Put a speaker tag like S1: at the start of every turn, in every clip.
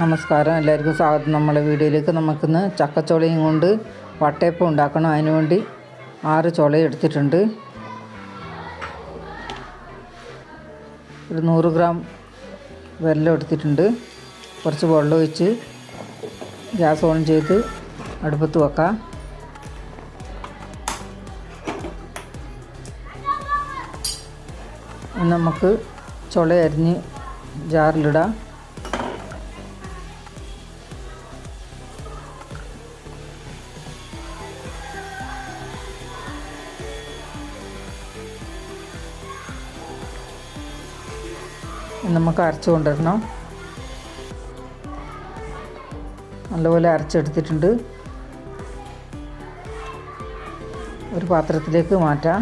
S1: നമസ്കാരം. എല്ലാവർക്കും സ്വാഗതം. നമ്മളെ വീഡിയോയിലേക്ക് നമുക്കിന്ന് ചക്കച്ചോളയും കൊണ്ട് വട്ടയപ്പം ഉണ്ടാക്കണം. അതിനുവേണ്ടി ആറ് ചുള എടുത്തിട്ടുണ്ട്. ഒരു നൂറ് ഗ്രാം വെല്ലം എടുത്തിട്ടുണ്ട്. കുറച്ച് വെള്ളം ഒഴിച്ച് ഗ്യാസ് ഓൺ ചെയ്ത് അടുപ്പത്ത് വെക്കാം. നമുക്ക് ചുള അരിഞ്ഞ് ജാറിലിടാം. നമുക്ക് അരച്ച് കൊണ്ടുവരണം. നല്ലപോലെ അരച്ചെടുത്തിട്ടുണ്ട്. ഒരു പാത്രത്തിലേക്ക് മാറ്റാം.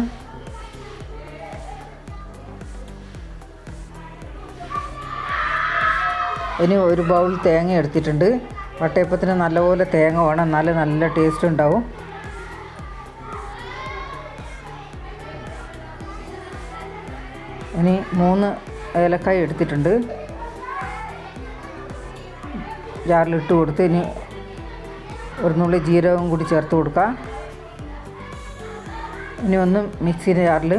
S1: ഇനി ഒരു ബൗൾ തേങ്ങ എടുത്തിട്ടുണ്ട്. വട്ടയപ്പത്തിന് നല്ലപോലെ തേങ്ങ വേണം. എന്നാലേ നല്ല ടേസ്റ്റ് ഉണ്ടാവും. ഇനി മൂന്ന് ഏലക്കായ എടുത്തിട്ടുണ്ട്. ജാറിലിട്ട് കൊടുത്ത് ഇനി ഒരു നുള്ളി ജീരകവും കൂടി ചേർത്ത് കൊടുക്കാം. ഇനി ഒന്ന് മിക്സിയുടെ ജാറിൽ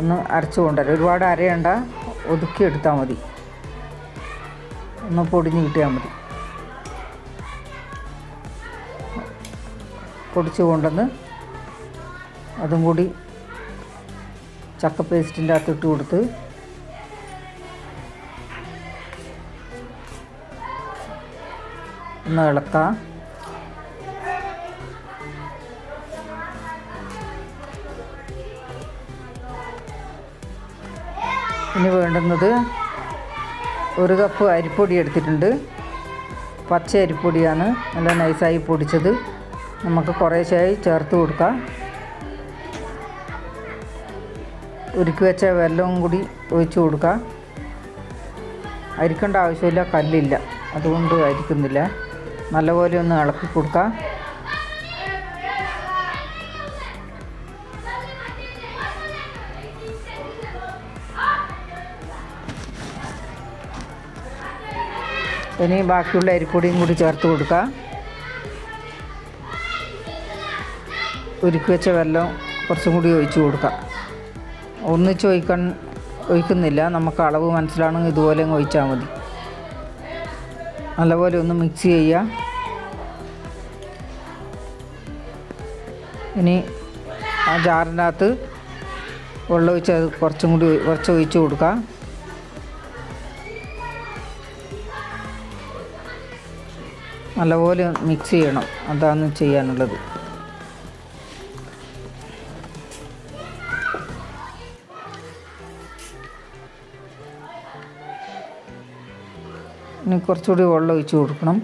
S1: ഒന്ന് അരച്ച് കൊണ്ടുവരാം. ഒരുപാട് അരയണ്ട ഒതുക്കി എടുത്താൽ മതി. ഒന്ന് പൊടിഞ്ഞ് കിട്ടിയാൽ മതി. പൊടിച്ച് കൊണ്ടുവന്ന് അതും കൂടി ചക്ക പേസ്റ്റിന്റെ അകത്തിട്ട് കൊടുത്ത് ഒന്ന് ഇളക്കാം. ഇനി വേണ്ടുന്നത് ഒരു കപ്പ് അരിപ്പൊടി എടുത്തിട്ടുണ്ട്. പച്ച അരിപ്പൊടിയാണ്. നല്ല നൈസായി പൊടിച്ചത്. നമുക്ക് കുറേശ്ശായി ചേർത്ത് കൊടുക്കാം. ഉരുക്കി വെച്ച വെല്ലവും കൂടി ഒഴിച്ചു കൊടുക്കാം. അരിക്കേണ്ട ആവശ്യമില്ല കല്ലില്ല. അതുകൊണ്ട് അരിക്കുന്നില്ല. നല്ലപോലെ ഒന്ന് ഇളക്കി കൊടുക്കാം. ഇനി ബാക്കിയുള്ള അരിപ്പൊടിയും കൂടി ചേർത്ത് കൊടുക്കാം. ഉരുക്കി വെച്ച വെള്ളം കുറച്ചും കൂടി ഒഴിച്ചു കൊടുക്കാം. ഒന്നിച്ച് ഒഴിക്കാൻ ഒഴിക്കുന്നില്ല. നമുക്ക് അളവ് മനസ്സിലാണെങ്കിൽ ഇതുപോലെ ഒഴിച്ചാൽ മതി. നല്ലപോലെ ഒന്ന് മിക്സ് ചെയ്യുക. ഇനി ആ ജാറിന്റെ വെള്ളം ഒഴിച്ച് അത് കുറച്ചും കൂടി കുറച്ച് ഒഴിച്ച് കൊടുക്കാം. നല്ലപോലെ മിക്സ് ചെയ്യണം. അതാണ് ചെയ്യാനുള്ളത്. ഇനി കുറച്ചുകൂടി വെള്ളം ഒഴിച്ച് കൊടുക്കണം.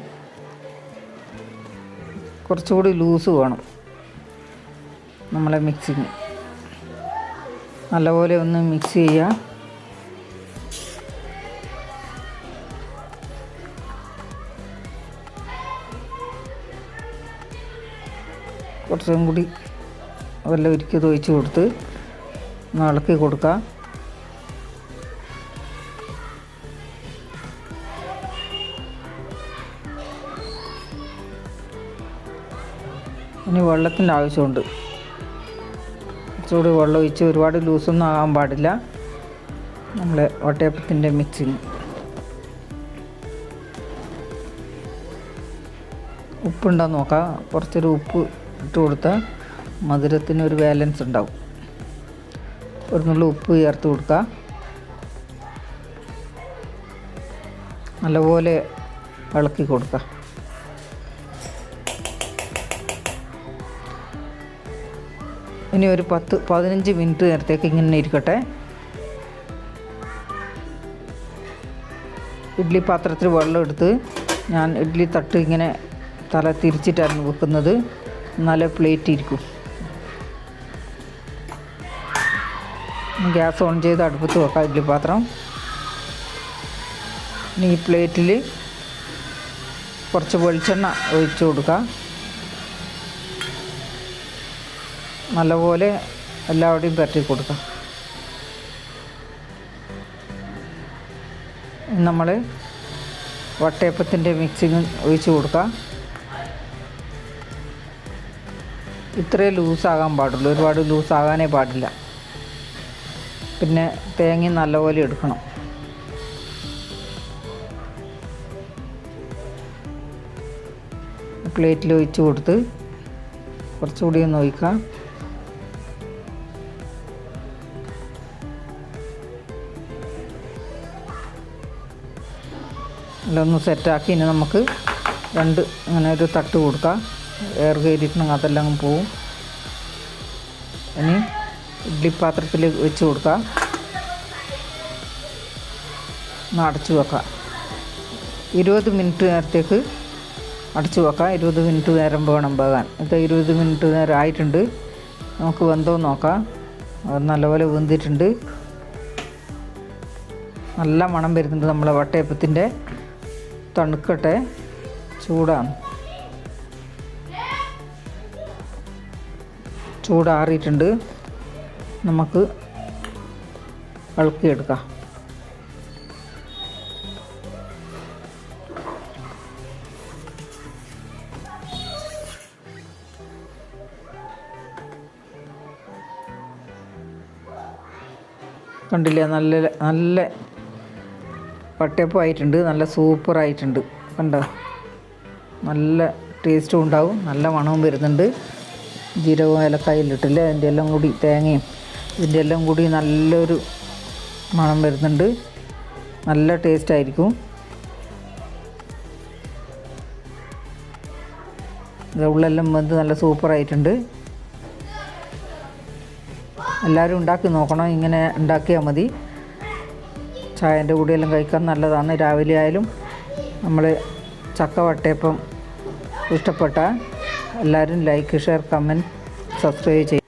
S1: കുറച്ചുകൂടി ലൂസ് വേണം. നമ്മളെ മിക്സിങ് നല്ലപോലെ ഒന്ന് മിക്സ് ചെയ്യുക. കുറച്ചും കൂടി വല്ല ഒരുക്കി ഒഴിച്ച് കൊടുത്ത് ഒന്ന് ഇളക്കി കൊടുക്കുക. ഇനി വെള്ളത്തിന്റെ ആവശ്യമുണ്ട്. കുറച്ചുകൂടി വെള്ളം ഒഴിച്ച് ഒരുപാട് ലൂസൊന്നും ആകാൻ പാടില്ല. നമ്മൾ വട്ടയപ്പത്തിന്റെ മിക്സിങ്. ഉപ്പുണ്ടോ നോക്കാം. കുറച്ചൊരു ഉപ്പ് ഇട്ട് കൊടുത്താൽ മധുരത്തിന് ഒരു ബാലൻസ് ഉണ്ടാവും. ഒരു നുള്ളു ഉപ്പ് ചേർത്ത് കൊടുക്കുക. നല്ലപോലെ ഇളക്കി കൊടുക്കുക. ഇനി ഒരു പത്ത് പതിനഞ്ച് മിനിറ്റ് നേരത്തേക്ക് ഇങ്ങനെ ഇരിക്കട്ടെ. ഇഡ്ഡലി പാത്രത്തിൽ വെള്ളം എടുത്ത് ഞാൻ ഇഡ്ഡലി തട്ട് ഇങ്ങനെ തല തിരിച്ചിട്ടാണ് വെക്കുന്നത്. നല്ല പ്ലേറ്റ് ഇരിക്കും. ഗ്യാസ് ഓൺ ചെയ്ത് അടുപ്പത്ത് വെക്കാം ഇഡ്ഡലി പാത്രം. ഇനി ഈ പ്ലേറ്റിൽ കുറച്ച് വെളിച്ചെണ്ണ ഒഴിച്ചു കൊടുക്കാം. നല്ലപോലെ എല്ലാവിടെയും പരട്ടി കൊടുക്കാം. നമ്മൾ വട്ടയപ്പത്തിന്റെ മിക്സിങ് ഒഴിച്ച് കൊടുക്കാം. ഇത്രേ ലൂസാകാൻ പാടുള്ളൂ. ഒരുപാട് ലൂസാകാനേ പാടില്ല. പിന്നെ തേങ്ങ നല്ലപോലെ എടുക്കണം. പ്ലേറ്റിൽ ഒഴിച്ച് കൊടുത്ത് കുറച്ചുകൂടി ഒന്ന് ഒഴിക്കാം. അല്ലൊന്ന് സെറ്റാക്കി ഇനി നമുക്ക് രണ്ട് അങ്ങനെ ഒരു തട്ട് കൊടുക്കാം. എയർ കയറിയിട്ടുണ്ടെങ്കിൽ അതെല്ലാം പോവും. ഇനി ഇഡ്ഡലി പാത്രത്തിൽ വെച്ച് കൊടുക്കാം. ഒന്ന് അടച്ചു വെക്കാം. ഇരുപത് മിനിറ്റ് നേരത്തേക്ക് അടച്ചു വെക്കാം. ഇരുപത് മിനിറ്റ് നേരം വേണം വേകാൻ ഇത് ഇരുപത് മിനിറ്റ് നേരം ആയിട്ടുണ്ട്. നമുക്ക് വെന്തോ നോക്കാം. നല്ലപോലെ വെന്തിട്ടുണ്ട്. നല്ല മണം വരുന്നുണ്ട് നമ്മളെ വട്ടയപ്പത്തിന്റെ തണുക്കട്ടെ. ചൂടാണ്. ചൂടാറിയിട്ടുണ്ട്. നമുക്ക് ഇളക്കിയെടുക്കാം കണ്ടില്ലേ? നല്ല നല്ല വട്ടയപ്പമായിട്ടുണ്ട്. നല്ല സൂപ്പറായിട്ടുണ്ട്. കണ്ടോ? നല്ല ടേസ്റ്റും ഉണ്ടാവും. നല്ല മണവും വരുന്നുണ്ട്. ജീരകവും ഏലക്കായിലിട്ടില്ലേ? അതിന്റെ എല്ലാം കൂടി തേങ്ങയും ഇതിന്റെ എല്ലാം കൂടി നല്ലൊരു മണം വരുന്നുണ്ട്. നല്ല ടേസ്റ്റ് ആയിരിക്കും ഉള്ളെല്ലാം വന്ന് നല്ല സൂപ്പറായിട്ടുണ്ട്. എല്ലാവരും ഉണ്ടാക്കി നോക്കണം ഇങ്ങനെ ഉണ്ടാക്കിയാൽ മതി. ചായന്റെ കൂടെയെല്ലാം കഴിക്കാൻ നല്ലതാണ്. രാവിലെ ആയാലും നമ്മൾ ചക്ക വട്ടയപ്പം ഇഷ്ടപ്പെട്ട എല്ലാവരും ലൈക്ക് ഷെയർ കമന്റ് സബ്സ്ക്രൈബ് ചെയ്യും.